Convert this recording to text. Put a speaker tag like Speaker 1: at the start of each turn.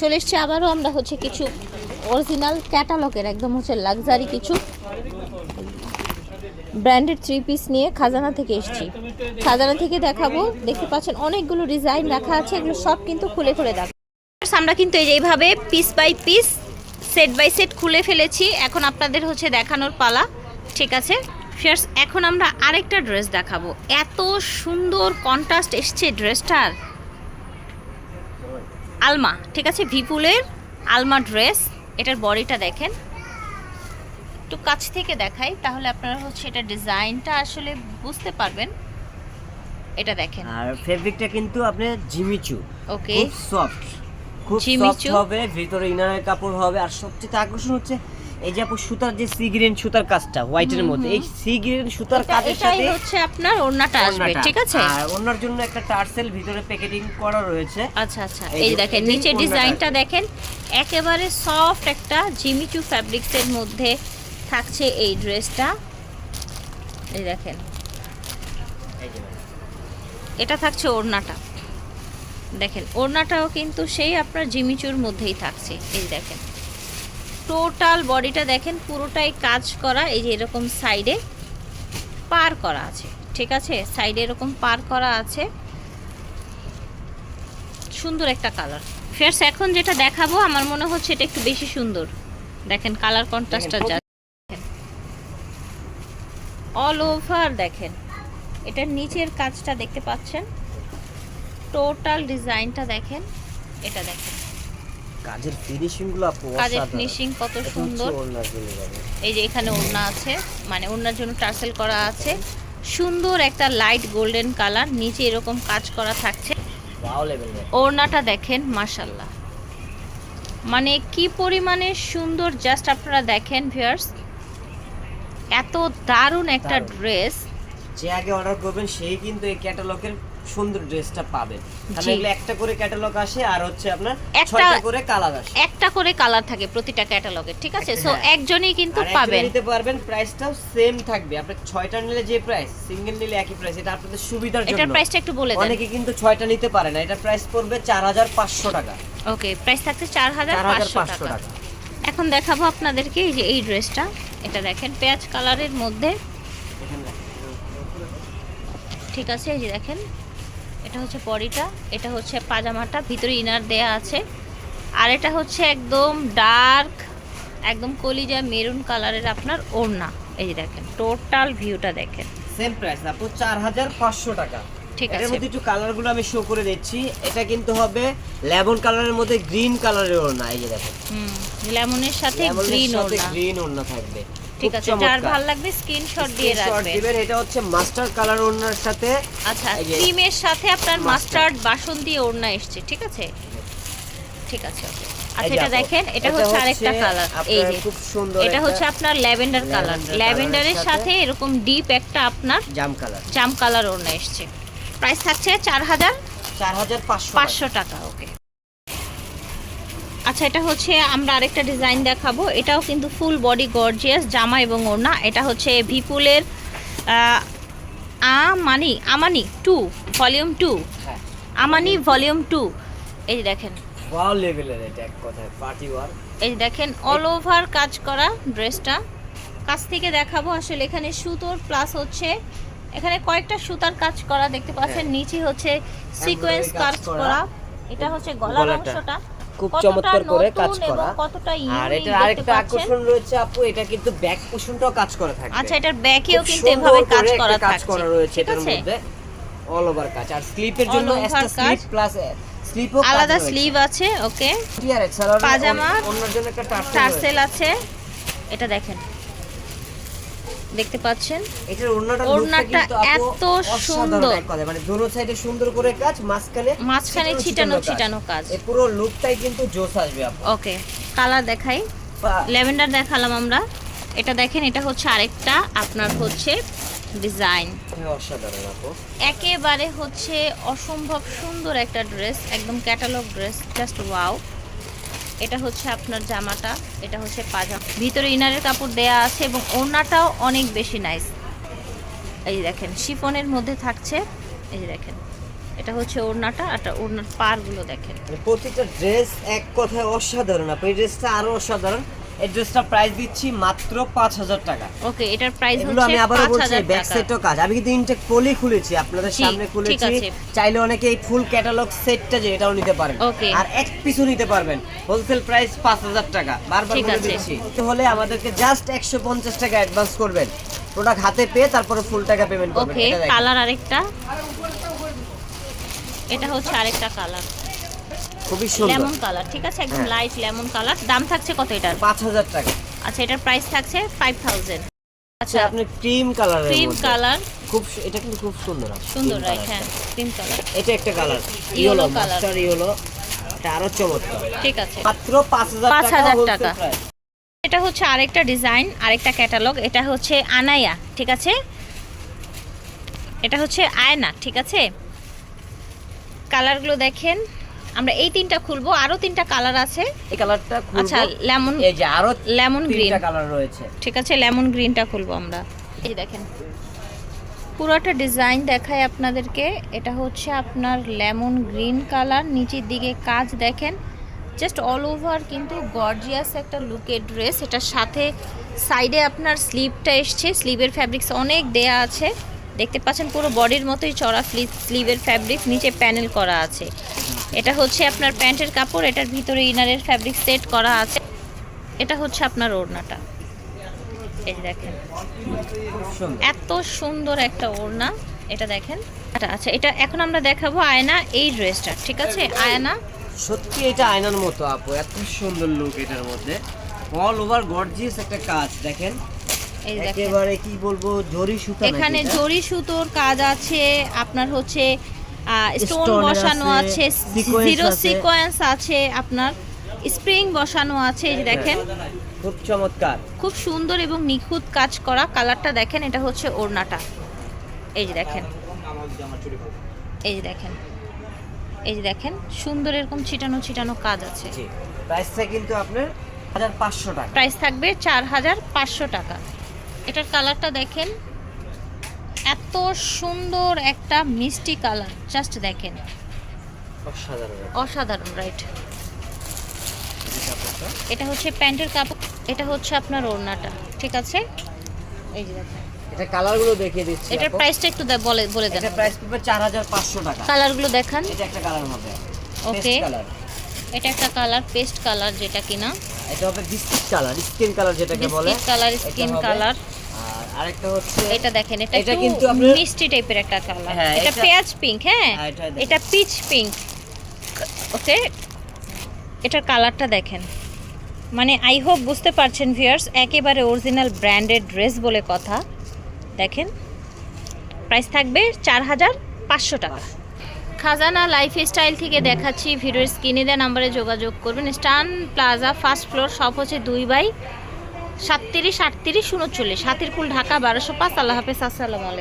Speaker 1: চলে এসছি আবারও আমরা হচ্ছে কিছু অরিজিনাল ক্যাটালগের একদম হচ্ছে লাক্সারি কিছু। ব্র্যান্ডেড থ্রি পিস নিয়ে খাজানা থেকে এসেছি। খাজানা থেকে দেখাবো। দেখতে পাচ্ছেন অনেকগুলো ডিজাইন রাখা আছে, এগুলো সব কিন্তু খুলে খুলে দেখ আমরা কিন্তু এই যে এইভাবে piece by piece set by set খুলে ফেলেছি। এখন আপনাদের হচ্ছে দেখানোর পালা। ঠিক আছে? ফিয়ার্স এখন আমরা আরেকটা ড্রেস দেখাবো। এত সুন্দর কন্ট্রাস্ট এসছে ড্রেসটার আলমা ঠিক আছে? ভিপুলের আলমা ড্রেস এটার বডিটা দেখেন। একটু কাছ থেকে দেখাই তাহলে আপনারা হচ্ছে এটা ডিজাইনটা আসলে বুঝতে পারবেন। এটা দেখেন।
Speaker 2: আর ফেব্রিকটা কিন্তু আপনি জিমিচু।
Speaker 1: ওকে।
Speaker 2: খুব সফট খুব সফট হবে ভিতরে ইনারের কাপড় হবে। আর সবচেয়ে আকর্ষণ হচ্ছে এই যে আপু সুতার যে সি গ্রিন সুতার কাজটা হোয়াইটের মধ্যে এই সি গ্রিন সুতার কাজের সাথে
Speaker 1: হচ্ছে আপনার ওড়নাটা আসবে ঠিক আছে?
Speaker 2: আর ওনার জন্য একটা টার্সেল ভিতরে প্যাকেটিং করা রয়েছে।
Speaker 1: আচ্ছা আচ্ছা।
Speaker 2: এই
Speaker 1: দেখেন নিচে ডিজাইনটা দেখেন একেবারে সফট একটা জিমিচু ফ্যাব্রিক্সের মধ্যে থাকছে এই ড্রেসটা এই দেখেন। এটা থাকছে ওড়নাটা। দেখেন ওড়নাটাও কিন্তু সেই আপনার জিমিচুর মধ্যেই থাকছে। এই দেখেন। টোটাল বডিটা দেখেন পুরোটাই কাজ করা এই যে এরকম সাইডে পার করা আছে ঠিক আছে? সাইডে এরকম পার করা আছে। সুন্দর একটা কালার। ফেরস এখন যেটা দেখাবো আমার মনে হচ্ছে এটা একটু বেশি সুন্দর। দেখেন কালার কন্ট্রাস্টটা যা অল ওভার দেখেন। এটার নিচের কাজটা দেখতে পাচ্ছেন? টোটাল ডিজাইনটা দেখেন। এটা দেখেন।
Speaker 2: কাজের ফিনিশিংগুলো আপু
Speaker 1: কাজের ফিনিশিং কত সুন্দর। এই যে এখানে ওড়না আছে মানে ওড়নার জন্য টার্সেল করা আছে। সুন্দর একটা লাইট গোল্ডেন কালার নিচে এরকম কাজ করা থাকছে।
Speaker 2: ওয়াও লেভেল
Speaker 1: ওড়নাটা দেখেন মাশাল্লাহ মানে কি পরিমাণে সুন্দর জাস্ট আপনারা দেখেন ভিউয়ার্স এত দারুণ একটা ড্রেস
Speaker 2: যে আগে অর্ডার করবেন সেই কিন্তু এই ক্যাটালগের সুন্দর ড্রেসটা পাবেন কারণ এগুলো একটা করে ক্যাটালগ আসে আর হচ্ছে আপনার
Speaker 1: একটা-
Speaker 2: ছয়টা করে কালার আসে।
Speaker 1: একটা করে কালার থাকে প্রতিটা ক্যাটালগে ঠিক আছে? সো
Speaker 2: হ্যাঁ।
Speaker 1: একজনই কিন্তু পাবেন।
Speaker 2: নিতে পারবেন প্রাইসটাও সেম থাকবে। আপনি ছয়টা নিলে যে প্রাইস সিঙ্গেল নিলে একই প্রাইস এটা আপনাদের সুবিধার
Speaker 1: এটার
Speaker 2: জন্য।
Speaker 1: প্রাইসটা একটু বলে দেন।
Speaker 2: অনেকে কিন্তু ছয়টা নিতে পারে না। এটা প্রাইস পড়বে চার হাজার পাঁচশো টাকা।
Speaker 1: ওকে প্রাইস থাকছে চার হাজার
Speaker 2: চার হাজার
Speaker 1: পাঁচশো
Speaker 2: পাঁচশো
Speaker 1: টাকা।
Speaker 2: টাকা
Speaker 1: এখন দেখাবো আপনাদেরকে এই যে এই ড্রেসটা এটা দেখেন পেঁয়াজ কালারের মধ্যে। ঠিক আছে এই যে দেখেন। এটা হচ্ছে বডিটা এটা হচ্ছে পাজামাটা ভিতরে ইনার দেয়া আছে। আর এটা হচ্ছে একদম ডার্ক একদম কলিজা মেরুন কালারের আপনার ওড়না। এই যে দেখেন টোটাল ভিউটা দেখেন।
Speaker 2: সেম প্রাইস আপু চার হাজার পাঁচশো টাকা।
Speaker 1: ঠিক আছে।
Speaker 2: মধ্যে একটু কালারগুলো আমি শো করে দিচ্ছি। এটা কিন্তু হবে লেমন কালারের মধ্যে গ্রিন কালারের ওড়না এই যে দেখেন।
Speaker 1: হুম লেমনের সাথে গ্রিন
Speaker 2: সাথে
Speaker 1: ওড়না।
Speaker 2: গ্রিন ওড়না থাকবে।
Speaker 1: ঠিক আছে যার ভালো লাগবে স্ক্রিনশট দিয়ে রাখবেন।
Speaker 2: দিবেন এটা হচ্ছে মাস্টার কালার ওড়নার সাথে।
Speaker 1: আচ্ছা ক্রিমের সাথে আপনার। মাস্টার্ড বাসন্তী ওড়না এসছে ঠিক আছে? ঠিক আছে। আচ্ছা এটা দেখেন এটা হচ্ছে আরেকটা কালার এই যে।
Speaker 2: খুব সুন্দর
Speaker 1: এটা হচ্ছে আপনার ল্যাভেন্ডার কালার। ল্যাভেন্ডারের সাথে এরকম ডিপ একটা আপনার
Speaker 2: জাম কালার।
Speaker 1: জাম কালার ওড়না এসছে। প্রাইস থাকছে চার হাজার
Speaker 2: চার হাজার পাঁচশো
Speaker 1: পাঁচশো টাকা ওকে। আচ্ছা এটা হচ্ছে আমরা আরেকটা ডিজাইন দেখাবো। এটাও কিন্তু ফুল বডি গর্জিয়াস জামা এবং ওড়না। এটা হচ্ছে ভিপুলের Armani Armani two volume two Armani volume two এই যে দেখেন।
Speaker 2: ওয়াও লেভেলের এটা এক কথায় পার্টি ওয়ার
Speaker 1: এই দেখেন অল ওভার কাজ করা ড্রেসটা কাছ থেকে দেখাবো আসলে এখানে সুতোর প্লাস হচ্ছে এখানে কয়েকটা সুতার কাজ করা দেখতে পাচ্ছেন
Speaker 2: হ্যাঁ।
Speaker 1: নিচে হচ্ছে সিকোয়েন্স
Speaker 2: কাজ। করা।
Speaker 1: এটা হচ্ছে গলার অংশটা।
Speaker 2: খুব চমৎকার করে কাজ করা। আর
Speaker 1: এটা
Speaker 2: এটার আরেকটা আকর্ষণ রয়েছে আপু এটা কিন্তু ব্যাক কুশনটাও কাজ করা থাকে
Speaker 1: আচ্ছা এটার ব্যাকেও কিন্তু এভাবে কাজ
Speaker 2: করা থাকে কাজ করা রয়েছে এটার মধ্যে। অল ওভার কাজ। আর স্লিপের জন্য একটা স্লিপ প্লাস স্লিপও
Speaker 1: আলাদা স্লিভ আছে ওকে পাজামা,
Speaker 2: অন্যর জন্য একটা টার্সেল
Speaker 1: আছে। এটা দেখেন। দেখতে পাচ্ছেন?
Speaker 2: এটার ওড়নাটা
Speaker 1: ওড়নাটা এত সুন্দর।
Speaker 2: মানে দোনো সাইডে সুন্দর করে কাজ মাঝখানে
Speaker 1: মাঝখানে ছিটানো ছিটানো কাজ।
Speaker 2: এই পুরো লুকটাই কিন্তু জোস আসবে আপু।
Speaker 1: ওকে কালার দেখাই। ল্যাভেন্ডার দেখালাম আমরা। এটা দেখেন এটা হচ্ছে আরেকটা আপনার হচ্ছে ডিজাইন
Speaker 2: অসাধারণ আপু।
Speaker 1: একেবারে হচ্ছে অসম্ভব সুন্দর একটা ড্রেস একদম ক্যাটালগ ড্রেস জাস্ট ওয়াও এটা হচ্ছে আপনার জামাটা, এটা হচ্ছে পাজামা। ভিতরে ইনারের কাপড় দেয়া আছে এবং ওড়নাটাও অনেক বেশি নাইস এই দেখেন, শিফনের মধ্যে থাকছে, এই দেখেন। এটা হচ্ছে ওড়নাটা আর ওড়নার পারগুলো দেখেন।
Speaker 2: প্রতিটা প্রত্যেকটা ড্রেস এক কথায় অসাধারণ। আপনি ড্রেসটা আরও অসাধারণ। এই প্রাইস দিচ্ছি মাত্র পাঁচ হাজার টাকা।
Speaker 1: ওকে এটার প্রাইস হচ্ছে
Speaker 2: আমি আবারও
Speaker 1: পাঁচ
Speaker 2: বলছি ব্যাক সাইডও কাজ। আমি কিন্তু ইনটেক পলি খুলেছি আপনাদের সামনে খুলেছি। চাইলে অনেকে এই ফুল ক্যাটালগ সেটটা যে এটাও নিতে পারেন. আর এক পিসও নিতে পারবেন। হোলসেল প্রাইস পাঁচ হাজার টাকা। বারবার বলে দিচ্ছি। হলে আমাদেরকে জাস্ট একশো পঞ্চাশ টাকা অ্যাডভান্স করবেন। প্রোডাক্ট হাতে পেয়ে তারপরে ফুল টাকা পেমেন্ট করবেন।
Speaker 1: ওকে কালার আরেকটা। এটা হচ্ছে আরেকটা কালার
Speaker 2: খুবই সুন্দর।
Speaker 1: লেমন কালার ঠিক আছে? একদম। লাইট লেমন কালার দাম থাকছে কত এটার?
Speaker 2: পাঁচ হাজার টাকা।
Speaker 1: আচ্ছা এটার প্রাইস থাকছে ফাইভ থাউজেন্ড
Speaker 2: আচ্ছা
Speaker 1: আচ্ছা।
Speaker 2: আপনি ক্রিম কালারের
Speaker 1: ক্রিম কালার
Speaker 2: খুব এটা কিন্তু খুব সুন্দর
Speaker 1: সুন্দর রাইট হ্যাঁ ক্রিম কালার
Speaker 2: এটা একটা কালার ইয়েলো। মাস্টার ইয়েলো এটা আরও চমৎকার।
Speaker 1: ঠিক আছে।
Speaker 2: মাত্র পাঁচ হাজার টাকা।
Speaker 1: এটা হচ্ছে আরেকটা ডিজাইন আরেকটা ক্যাটালগ এটা হচ্ছে আনায়া ঠিক আছে? এটা হচ্ছে আয়না ঠিক আছে? কালারগুলো দেখেন। আমরা এই তিনটা খুলবো আরও তিনটা কালার আছে।
Speaker 2: এই কালারটা খুলবো।
Speaker 1: আচ্ছা লেমন
Speaker 2: এই যে আরও
Speaker 1: লেমন গ্রিন
Speaker 2: তিনটা কালার রয়েছে।
Speaker 1: ঠিক আছে লেমন গ্রিনটা খুলবো আমরা। এই দেখেন পুরোটা ডিজাইন দেখায় আপনাদেরকে। এটা হচ্ছে আপনার লেমন গ্রিন কালার নিচের দিকে কাজ দেখেন জাস্ট অল ওভার কিন্তু গর্জিয়াস একটা লুকের ড্রেস এটার সাথে সাইডে আপনার স্লিভটা এসছে। স্লিভের ফ্যাব্রিক্স অনেক দেয়া আছে। দেখতে পাচ্ছেন পুরো বডির মতোই চড়া স্লিভের ফ্যাব্রিক্স নিচে প্যানেল করা আছে। এটা হচ্ছে আপনার প্যান্টের কাপড় এটার ভিতরে ইনারের ফ্যাব্রিক সেট করা আছে। এটা হচ্ছে আপনার ওড়নাটা। এই দেখেন। এত সুন্দর একটা ওড়না। এটা দেখেন। আচ্ছা, এটা এখন আমরা দেখাবো আয়না এই ড্রেসটা ঠিক আছে? আয়না।
Speaker 2: সত্যি এটা আয়নার মতো আপু। এত সুন্দর লুক এটার মধ্যে। অল ওভার গর্জিয়াস একটা কাজ দেখেন। একেবারে কি বলব জরি সুতা
Speaker 1: এখানে? জরি সুতোর কাজ আছে। আপনার হচ্ছে স্টোন বসানো
Speaker 2: আছে,
Speaker 1: জিরো সিকোয়েন্স আছে। আপনার স্প্রিং বসানো আছে এই দেখেন।
Speaker 2: খুব চমৎকার।
Speaker 1: খুব সুন্দর এবং নিখুঁত কাজ করা কালারটা দেখেন এটা হচ্ছে ওড়নাটা। এই যে দেখেন। এই যে দেখেন। এই যে দেখেন সুন্দর এরকম ছিটানো ছিটানো কাজ আছে।
Speaker 2: প্রাইসটা কিন্তু আপনার হাজার পাঁচশো টাকা।
Speaker 1: প্রাইস থাকবে চার হাজার পাঁচশো টাকা। এটার কালারটা দেখেন এত সুন্দর একটা মিষ্টি কালার জাস্ট দেখেন।
Speaker 2: অসাধারণ।
Speaker 1: অসাধারণ রাইট এটা হচ্ছে প্যান্টের কাপড় এটা হচ্ছে আপনার ওড়নাটা ঠিক আছে? এই যে দেখেন।
Speaker 2: এটা কালারগুলো দেখিয়ে দিচ্ছি
Speaker 1: এটার প্রাইসটা একটু বলে বলে দেন।
Speaker 2: এটা প্রাইস পড়বে চার হাজার পাঁচশো টাকা।
Speaker 1: কালারগুলো দেখান।
Speaker 2: এটা একটা কালার হবে. কালার।
Speaker 1: এটা একটা কালার পেস্ট কালার যেটা কিনা।
Speaker 2: এটা হবে বিস্কিট কালার স্কিন কালার যেটাকে বলে।
Speaker 1: Biscuit colour skin colour.
Speaker 2: আরেকটা হচ্ছে
Speaker 1: এটা দেখেন এটা
Speaker 2: এটা কিন্তু
Speaker 1: মিষ্টি টাইপের একটা কালার
Speaker 2: হ্যাঁ,
Speaker 1: এটা পেঁয়াজ পিঙ্ক হ্যাঁ?
Speaker 2: হ্যাঁ, এটা
Speaker 1: এটা পিচ পিঙ্ক ওকে? এটার কালারটা দেখেন। মানে আই হোপ বুঝতে পারছেন ভিউয়ার্স একেবারে অরিজিনাল ব্র্যান্ডেড ড্রেস বলে কথা। দেখেন প্রাইস থাকবে চার হাজার পাঁচশো টাকা। খাজানা লাইফ স্টাইল থেকে দেখাচ্ছি ভিডিওর স্ক্রিনে দেওয়া নাম্বারে যোগাযোগ করবেন। স্টান প্লাজা ফার্স্ট ফ্লোর সব হচ্ছে দুই বাই সাতত্রিশ আটত্রিশ উনচল্লিশ। হাতিরপুল ঢাকা বারোশো পাঁচ। আল্লাহ হাফেজ আসসালামু আলাইকুম।